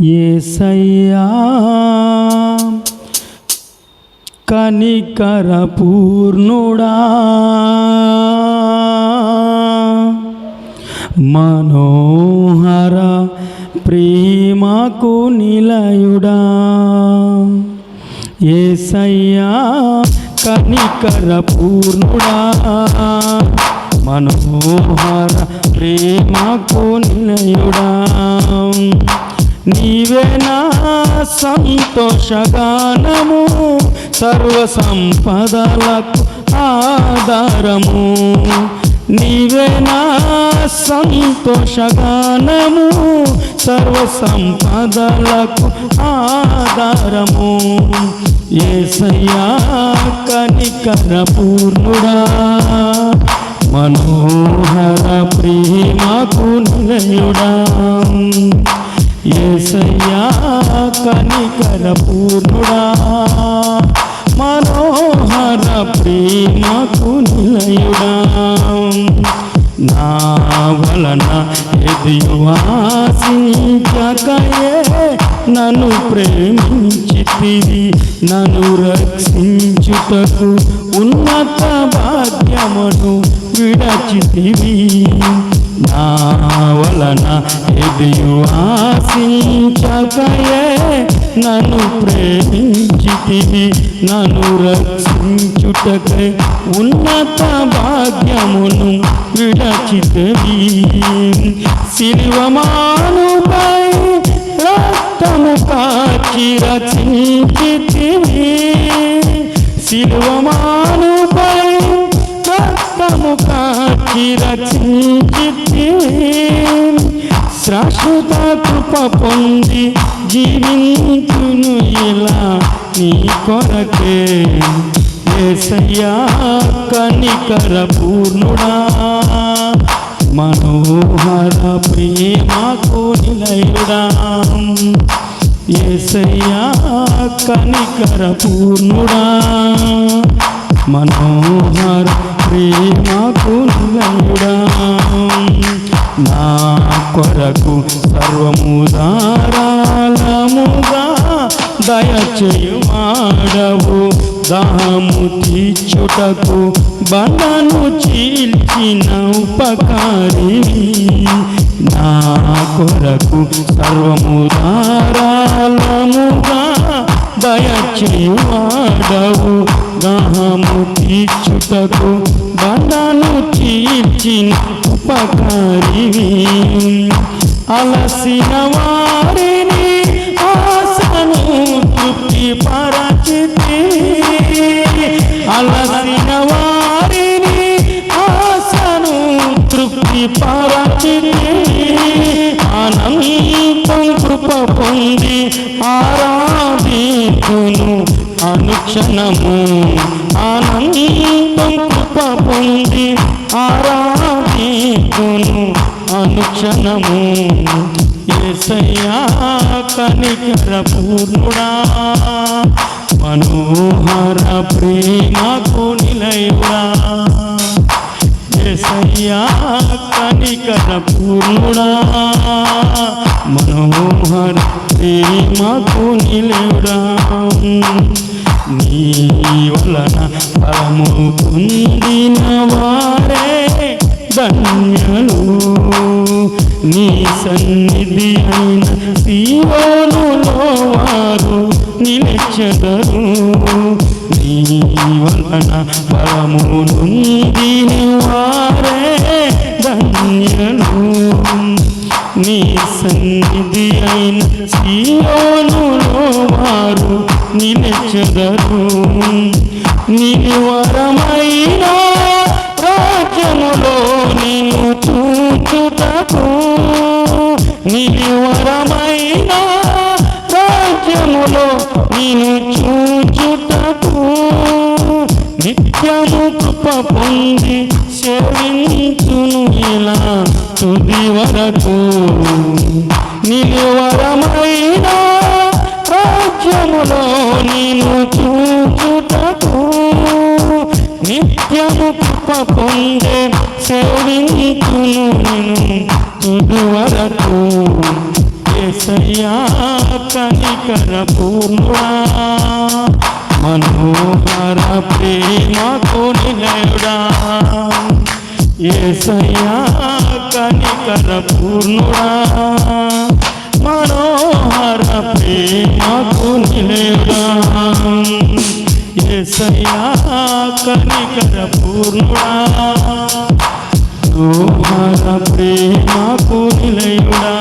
ఏసయ్యా కనికర పూర్ణుడా మనోహర ప్రేమకు నిలయుడా. ఏసయ్యా కనికర పూర్ణుడా మనోహర ప్రేమకు నిలయుడా. నీవే నా సంతోషగానము సర్వ సంపదలకు ఆధారము. నీవే నా సంతోషగానము సర్వ సంపదలకు ఆధారము. ఏసయ్యా కనికర పూర్ణుడా మనోహర ప్రేమకు నిలయుడా. ఏసయ్యా కనికర పూర్ణుడా మనోహర ప్రేమకు నిలయుడా. నా వలన ఎదువాసించకయే నన్ను ప్రేమించితివి నన్ను రక్షించుటకు ఉన్నత భాగ్యమును విడచితివి. నా వలన ఆశించకయే నన్ను ప్రేమించితివి నన్ను రక్షించుటకై ఉన్నత భాగ్యమును విడచితవి. శిల్వమానుపై రక్తము కాచి రచించితివి శిల్వమానుపై రక్తము కాచి రచించితివి శాశ్వత కృప పొంది జీవించును ఇలా నీ కొరకే. ఏసయ్యా కనికర పూర్ణుడా. మనోహర ప్రేమకు నిలయుడా. ఏసయ్యా కనికర పూర్ణుడా. మనోహర ప్రేమకు నిలయ కొరకు సర్వము ధారాళముగా దయచేయుమాడవు. దాము తీర్చుటకు బలను చీల్చిన ఉపకారి నా కొరకు సర్వము ధారాళముగా దయచేవాడవు దాహము తీర్చుటకు బండను చీల్చిన ఉపకారివి అలసిన వారిని ఆశను తృప్తి పరచితి. అలసిన వారిని ఆశను తృప్తి పరచితి. అనంతం కృప పొంది ఆరాధితును అనుక్షణము. ఆనందం కృప పొంది ఆరాధితును అనుక్షణము ఏసయ్యా కనికర పూర్ణుడా మనోహర ప్రేమకు నిలయుడా. ఏసయ్యా కనికర పూర్ణుడా మనోహర ప్రేమకు నిలయుడా. నీ వలన ఫలము పొందిన వారే. కన్యలు నీ సన్నిధి అయిన సీవోనులో వారు నిలిచెదరు. నీ వలన ఫలము వారే ధన్యులు. నీ సన్నిధి అయిన సీయోనులో వారు నిలిచెదరు. నీ వరమ నివరమైన రాజ్యములో నేను చూచుటకు నిత్యము కృప పొంది సేవించును ఇలా తుది వరకు. నిలువరమైన రాజ్యములో నేను చూచుటకు నిత్యము కృప పొందే సేవించును నేను వరకు ఏసయ్యా కనికర పూర్ణుడా మనోహర ప్రేమకు నిలయుడా. ఏసయ్యా కనికర పూర్ణుడా మనోహర ప్రేమకు నిలయుడా. ఏసయ్యా కనికర పూర్ణుడా. మనోహర ప్రేమకు నిలయుడా.